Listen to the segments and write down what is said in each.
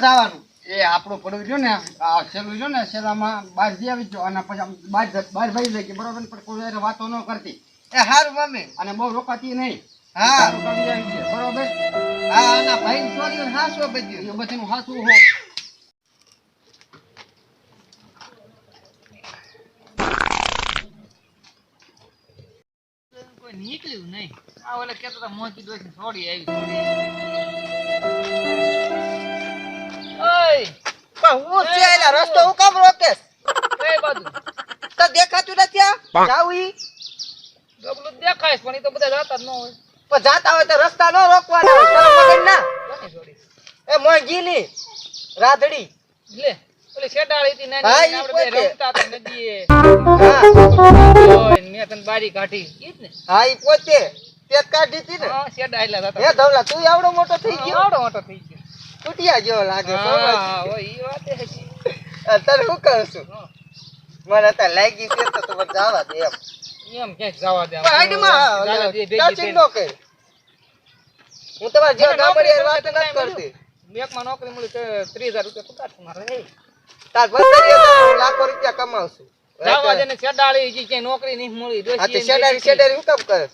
જવાનું એ આપણો પડવું રહ્યો ને આ છેલ્લું રહ્યો ને છેલ્લામાં બહાર જઈ આવી જાઓ અને પછી આમ બહાર બહાર ભાઈ જાય કે બરોબર પણ કોઈ વાતો ન કરતી. એ સારું મમ્મી. અને બહુ રોકાતી નહીં. હા. તારું આવી છે બરોબર? હા અને ભાઈ છોડીઓ હાસો બધું એ બધીનું હાચું હો. નીકળ્યું નહીં. આ ઓલે કેતો મોતી ડોસી છોડી આવી. પણ હું છે એલા રસ્તો હું કામ રોકેશ એ બાજુ? તો દેખાતું નથી આ? જાવ ઈ? ડબલું દેખાય પણ એ તો બધા જાતા જ ન હોય. પણ જાતા હોય તો રસ્તા ન રોકવાના હોય ના રાધડી. લે ઓલી શેડાળી હતી નાની આપણે રમતા હતા નદીએ. હા. મેં તને બારી કાઢી. ઈ જ ને? હા ઈ પોતે. તે કાઢી હતી ને. હા હતા. ધવલા તું આવડો મોટો થઈ ગયો? આવડો મોટો થઈ ગયો. તૂટિયા જેવો લાગે અત્યારે હું કરું છું? મને અત્યારે લાગી છે તો તું જવા દે એમ. એમ ક્યાંક જવા દે આમ. પણ આઈડીમાં દાદા બે ભેગી ટચિંગ ન કર હું તમારા નોકરી વાત નથી કરતી. બેંકમાં નોકરી મળી તો ત્રીસ હજાર રૂપિયા પગાર છે મારે તાર ભત્રીએ લાખો રૂપિયા કમાવશું. જવા દે ને શેડાળી હજી નોકરી નહીં મળી. હું કામ કરે?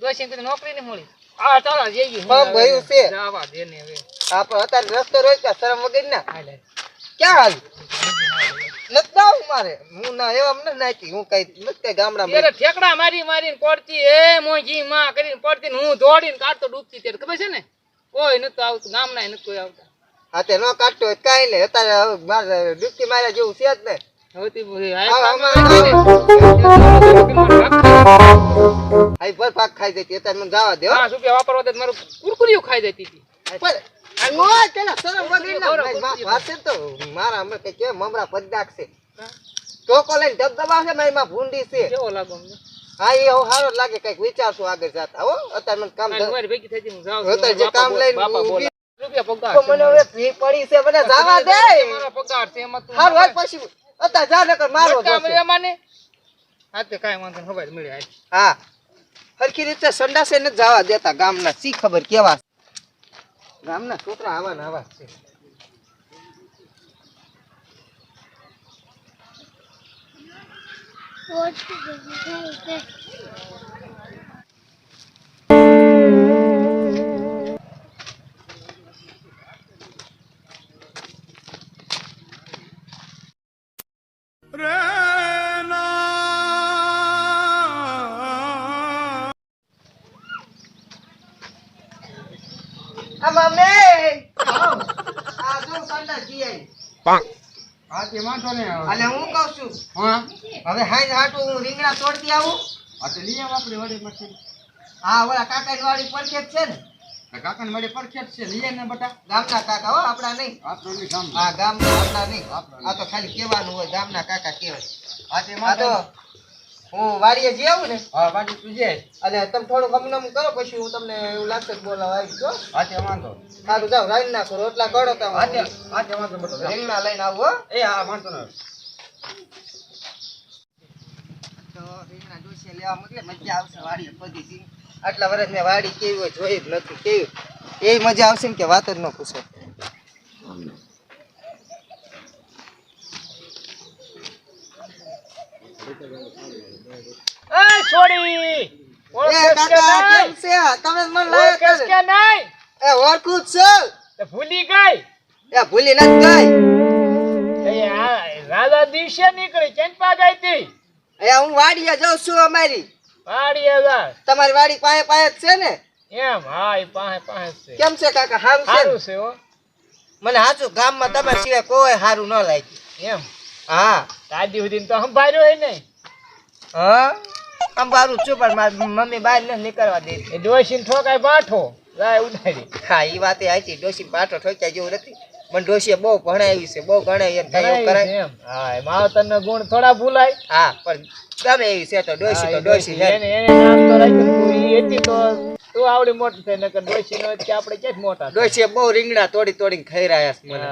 ડોશીએ નોકરી નહીં મળી. હા ચાલો જઈએ પગ ભર્યું છે. જવા દે ને હવે. હા અત્યારે રસ્તો રોજ કા શરમ વગર ના ક્યાં હાલ? નથી દાવ મારે. હું ના એવા નથી નાખી હું કઈ નથી કઈ ગામડા ત્યારે ઠેકડા મારી મારીને પડતી એ મોંઘી માં કરીને પડતી ને હું દોડીને કાઢતો ડૂબતી ત્યારે ખબર છે ને? કોઈ નતું આવતું ગામના નતું કોઈ આવતા. હા તે નો કાઢતો હોય કાંઈ નહીં. અત્યારે મારે માર્યા જેવું છે જ ને. હવે તે આઈ પર પાક ખાઈ જતી અત્યારે મને જવા દે હા. શું કે વાપરવા દે મારું કુરકુરીઓ ખાઈ જતી હતી પણ નો તેલા સરમ વગર ના. વાત તો મારા અમે કે કે મમરા પદ્દાક છે ટોકો લઈને ધબધબાવશે મારી માં ભૂંડી છે. કેવો લાગો અમને? હા એ હવે સારો લાગે કંઈક વિચારશું આગળ જાતા હો. અત્યારે મને કામ ભેગી થઈ હવે તો છું. જે કામ લઈને રૂપિયા પગાર મને હવે ભી પડી છે મને જવા દે. મારો પગાર છે એમાં તું હાલ પછી. અત્યારે જા નકર મારો કામ. મળ્યા મને હા તે કાંઈ વાંધો નહીં, ખબર મળ્યા હા. હરખી રીતે સંડાસે નથી જવા દેતા ગામના સી ખબર કેવા ગામના છોકરા આવા ને આવા છે. મમ્મી આ જો સંડાસ જી આવી. હા તે વાંધો ને અને હું કહું છું હા. હવે હાઈ હાટું હું રીંગણા તોડતી આવું. હા તે લઈ આવ આપણે વળી પછી. હા ઓલા કાકા વાળી પડખે છે ને. કાકાને વળી પરખેટ છે. લઈ ને બટા. ગામના કાકા હો આપણા નહીં. આપણે ગામ હા ગામના આપણા નહીં. આ તો ખાલી કહેવાનું હોય ગામના કાકા કહેવાય. હા તે વાંધો તો હું વાડીએ જઈ આવું ને? હા બાજુ તું જાય અને તમે થોડુંક અમને અમ કરો પછી હું તમને એવું લાગશે બોલાવા આવી જો હાથે વાંધો. સારું જાઓ રાઈ નાખો રોટલા કરો તમે. હાથે હાથે વાંધો બટો જાઓ. રીંગણા લઈને આવો એ હા વાંધો નહીં તો રીંગણા ડોસીએ લેવા મોકલે મજા આવશે વાડીએ પધી આટલા વર્ષ મેં વાડી કેવી હોય જોઈ જ નથી કેવી? એ મજા આવશે ને કે વાત જ ન પૂછો. એ છોડી! એ કે નહીં? છે? તમે મને લાયા ઓળખેસ કે નહીં? એ ઓળખું જ તે ભૂલી ગઈ. એ ભૂલી નથી ગઈ. એ આ રાજા દિવસે નીકળી ચંપા ગઈ હતી. એ હું વાડીએ જાઉં છું અમારી. વાડી હજાર તમારી વાડી પાસે પાસે છે ને? એમ? હા એ પાસે પાસે છે. કેમ છે કાકા સારું છે સારું છે હો. મને સાચું ગામમાં તમારા સિવાય કોઈ સારું ન લાગ્યું. એમ? હા. દાદી સુધી તો સંભાળ્યો હોય નહીં. હા? છું પણ મારી મમ્મી બહાર નથી નીકળવા દે. એ ડોશીને ઠોકાય બાઠો લાય ઉડાડી હા એ વાત એ સાચી ડોશી પાટો ઠોક્યા જેવું નથી. પણ ડોશીએ બહુ ભણાવી છે બહુ ગણાય એને કઈ એવું કરાય. એમ. હા એ માવતરનો ગુણ થોડા ભૂલાય. હા પણ ગમે એવી છે તો ડોસી તો. એને એને નામ તો રાખ્યું તું. તો તું આવડી મોટી થઈ નકર ડોસી નો કે આપણે ક્યાંક મોટા ડોસી બહુ રીંગણા તોડી તોડીને ખાઈ રહ્યા છે મને.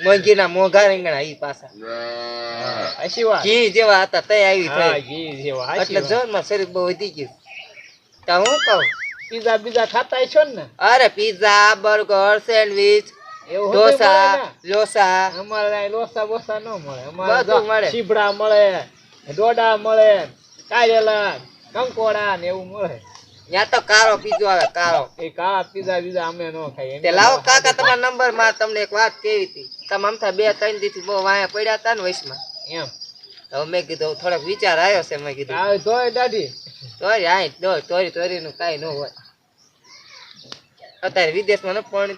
હા. મોંઘીના મોંઘા રીંગણા ઈ પાછા. હસી વાત. ઘી જેવા હતા તઈ આવી થઈ. ઘી જેવા એટલે વાત. જોરમાં શરીર બહુ વધી ગયું. તો હું કહું? પીઝા બીઝા ખાતા છો ને? અરે પીઝા બર્ગર સેન્ડવિચ ઢોસા લોસા અમારે લોસા બોસા ન મળે. અમારે મળે. શીભડા મળે ડોડા મળે કારેલા કંકોડા ને એવું મળે. ત્યાં તો કારો પીઝો આવે કારો એ કાળા પીઝા બીજા અમે નો ખાઈએ. તે લાવો કાકા તમારા નંબરમાં તમને એક વાત કેવી હતી. તમે અમથા બે ત્રણ દીથી બહુ વાયા પડ્યા હતા ને વયસમાં. એમ. તો મેં કીધું થોડોક વિચાર આવ્યો છે મેં કીધું. આવે તોય દાઢી તોરી આય દો તોરી તોરી નું કાઈ ન હોય. અત્યારે વિદેશમાં ન પણ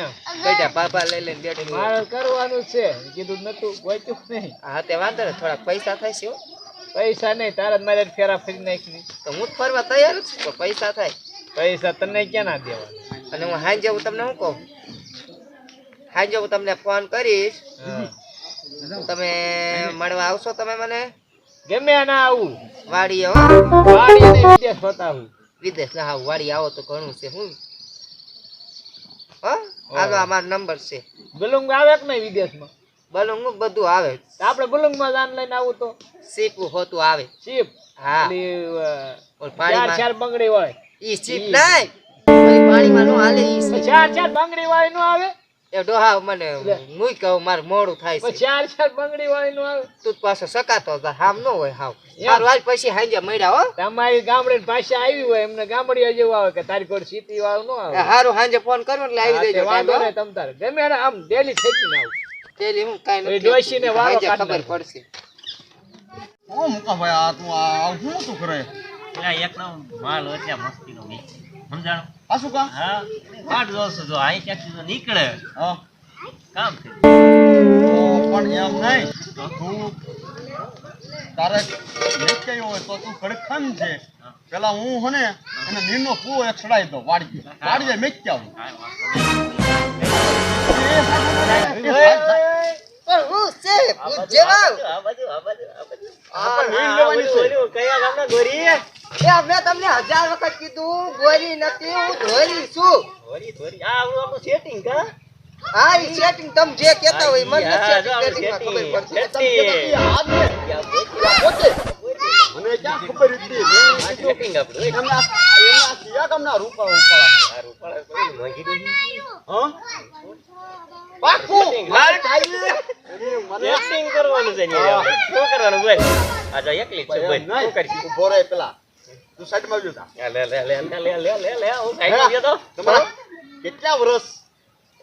એમ. બેટા પાપા લઈ લઈને બેઠી મારે કરવાનું છે. કીધું નતું ગોચ્યું નહીં. હા તે વાંધો ને થોડાક પૈસા થાય છે હો. પૈસા નહીં તારા મારે ફેરા ફરી નાખી તો હું ફરવા તૈયાર છું તો પૈસા થાય. પૈસા તને ક્યાં ના દેવા અને હું હાંજે હું તમને શું કહું? હાંજે હું તમને ફોન કરીશ. તમે મળવા આવશો તમે મને? ગમે ના આવું. વાડી આવો વાડી ને વિદેશ બતાવું વિદેશ ના આવું વાડી આવો તો ઘણું છે હું? હા? આ મારો નંબર છે. બલુંગ આવે કે નહીં વિદેશમાં? બલૂન બધું આવે. આપણે બલુંગમાં જાન લઈને આવું તો? સીપ હોતું આવે. સીપ હા. ચાર ચાર બંગડી હોય. ઈ સીપ નહીં. પાણી માં નો હાલે ઈ ચાર ચાર બંગડી વાળી નો આવે? એ ડોહા મને મુઈ કહું મારું મોડું થાય છે. ચાર ચાર બંગડી વાળી નો આવે? તું પાછો સકાતો હામ નો હોય હાવ. એમ. આજ પછી હાંજે મળ્યા હો. તમારી ગામડે ભાષા આવી હોય એમને ગામડિયા જેવું આવે કે તારી કોઈ સીટી વાળું નો આવે. હારું હાંજે ફોન કરો એટલે આવી દેજો વાંધો નહીં તમ તારે. ગમે આમ ડેલી થેકીને આવું તેલી હું કાંઈ નથી ડોશીને વારો ખબર પડશે. ઓ મુકા ભાઈ આ તું આ આવું તું કરે? પેલા એકદમ માલ હોય ત્યાં મસ્તીનો વીજ. સમજાણું? આ કા? હા. વાટ જોઉં જો અહીં ક્યાંકથી તો નીકળે. હા. કામ થઈ પણ એમ નહીં તો તું તારે નીકળ્યો હોય તો તું ખાન છે. પેલા હું હોને ને એને નીરનો કુવો એક ચડાવી દો વાડીએ વાડીએ મેચ્યા આવું પણ હું છે હું જવાબ. એ? અમે તમને હજાર વખત કીધું ગોરી નથી હું ધોરી છું. ધોરી ધોરી. આ આપણું સેટિંગ કા? હા ઈ સેટિંગ તમ જે કહેતા હોય મને સેટિંગમાં ખબર પડતી. તમને હાથ ને મને ક્યાં ખબર હતી સેટિંગ આપણું એમના એમના સિયા કમના રૂપા ઉપાડા કરવાનું છે શું કરવાનું બોલ આ જો એકલી છે બોલ શું કરીશું? ઊભો રહે પેલા. તું સાઈડમાં આવજો તા. લે લે લે લે લે લે લે લે હું સાઈડમાં ગયો તો. તમારા કેટલા વર્ષ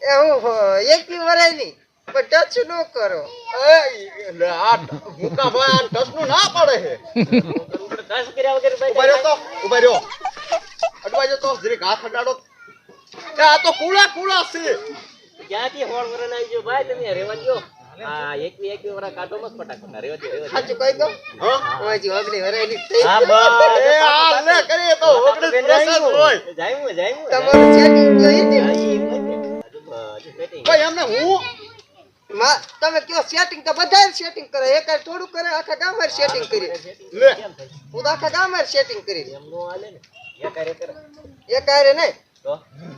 એ હું એક એકલી વરાય નહીં. પણ ટચ ન કરો. એ લે આ મુકા ભાઈ આ ટસનું ના પડે કર્યા વગર ભાઈ ઊભા રહ્યો. તો ઊભા રહ્યો. તો જરીક હાથ અડાડો. એ આ તો કુળા કુળા છે. ક્યાંથી હોળ વરણ આવી ગયો ભાઈ? તમે રેવા દો આ એકવી એકવી વરા કાઢો મત ફટાકડા રેવા રેવા દો. સાચું કહી દો હા? હજી ઓગણી વરાય નહીં થઈ. હા બસ. એ આ લે કરીએ તો ઓગણીસ વર્ષ હોય. જામ્યું જામ્યું તમારું સેટિંગ જોઈ ને. ભાઈ એમને હું? માં તમે કયો સેટિંગ તો બધા સેટિંગ કરે. એક થોડું કરે આખા ગામ સેટિંગ કરી લે. હું તો આખા ગામ સેટિંગ કરી એમનો હાલે ને. એક હારે કરે. એક હારે નહીં. તો?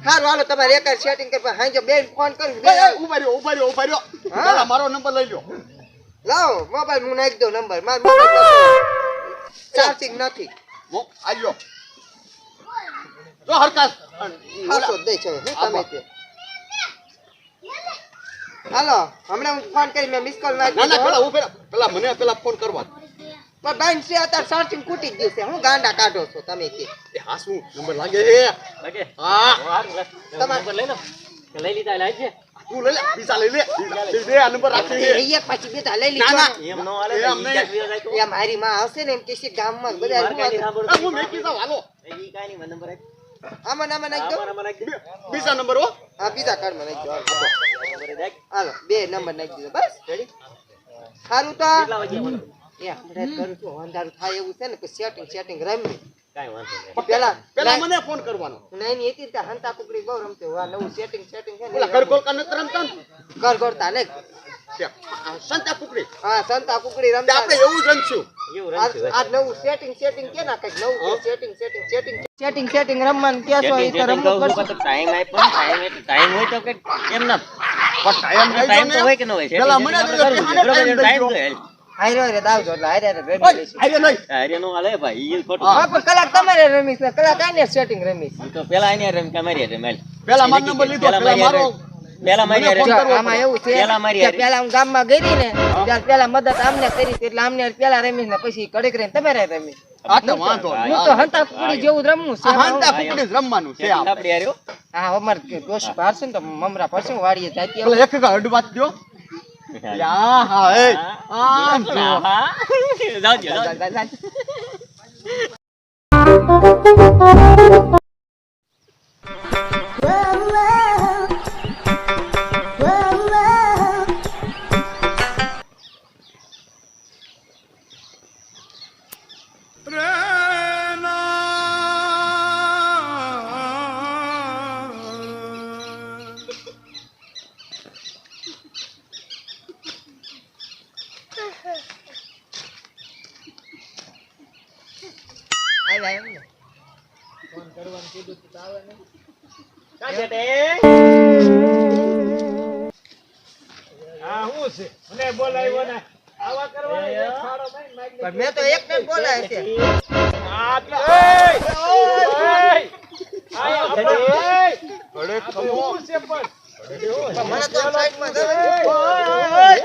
હારું હાલો તમારે એક હારે સેટિંગ કરવા. હાંજે બેન ફોન કરી ઊભા રહ્યો ઊભા રહ્યો ઊભા રહ્યો. હા. પેલા મારો નંબર લઈ લો લાવો મોબાઈલ હું નાખી દઉં નંબર. મારો મોબાઈલ ચાર્જિંગ નથી. હું આલ્યો. જો હરકાસ હાસો દે છે હું તમે તે હાલો હમણાં હું ફોન કરી મેં મિસ કોલ ના નાખી ના પેલા હું પેલા મને પેલા ફોન કરવા પણ બેન છે અત્યારે ચાર્જિંગ કૂટી જ ગયું છે. હું ગાંડા કાઢો છો તમે કે? હા શું નંબર લાગે હે લાગે. હા. તમારે- નંબર લઈ લો. લઈ લીધા છે બે નંબર નાખી બસ સારું તો કેટલા કરું છું અંધારું થાય એવું છે ને કે સેટિંગ સેટિંગ રમી કાંઈ વાંધો નહીં. પેલા પેલા મને ફોન કરવાનો. નાની હતી ત્યાં હંતા કુકડી બહુ રમતી હોય. નવું સેટિંગ સેટિંગ છે ને પેલા રમતા. સંતા કુકડી. હા સંતા કુકડી રમતા આપણે એવું રમશું. એવું રમશું, આજ નવું સેટિંગ સેટિંગ કે ના કંઈક નવું setting setting setting setting setting રમવાનું કે છો એ તો રમવું કહું છું, પડશે પણ એટલે હોય તો એમ ના. ટાઈમ તો હોય કે ન હોય? પેલા મને setting આપણે દેજો, કરવું છે. મને બરોબર, time time દેજો. જોઈએ. હારે હારે દાવજો એટલે હારે હારે રમી લઈશું. અરે નહીં અરે નો હાલે ભાઈ ઈ ખોટું હા. હા, પણ કલાક તમારે રમીશ ને કલાક આને સેટિંગ રમીશ તો પેલા આને રમ કે મારી પેલા મારો નંબર લીધો પેલા મારો પેલા મારી આમાં એવું છે પેલા મારી પેલા હું ગામમાં ગઈ ને ત્યારે પેલા મદદ આમને કરી એટલે આમને પેલા રમીશ ને પછી કડીક રહીને તમે રહે રમીશ હા તો વાંધો હા, નહીં. હું તો હંતા કુકડી જેવું જ રમવું છે આ હાંતા ફૂકડી જ રમવાનું છે આપણે. આપડી હારે હો. હા એમ ને. તો કરવાનું કીધું તો આવે ને એક છે હા, હું છે? મને બોલાવ્યો ને. આવા જાઓ દ્યો. આવ્યા એમ છે તે? પણ મેં તો એક ને બોલાય છે. આ ખમો. પણ? મને તો આમ સાઈડમાં જવા દે.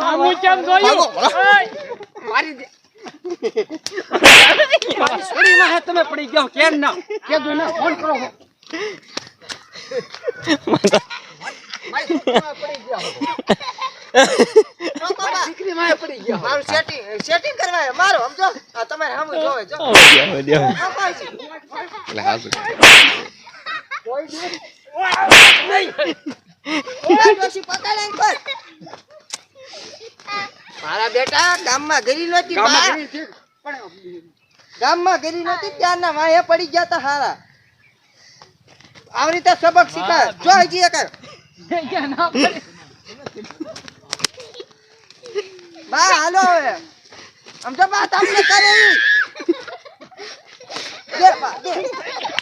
આમ કેમ જોયું ભાગો, ઓય! મારી છોડીમાં હે તમે પડી ગયો કેમ ના? કીધું ને ફોન કરો. મારું કરવા સમજો તમારે સામું જોવે જો કોઈ બેટા ગામમાં ગરી નહોતી. ગામમાં ગરી નથી ત્યારના વાહે પડી ગયા તા હારા. આવી રીતે સબક શીખાય જો હજી એક બા હાલો હવે. સમજો બા તમને કરે. દે બા દે.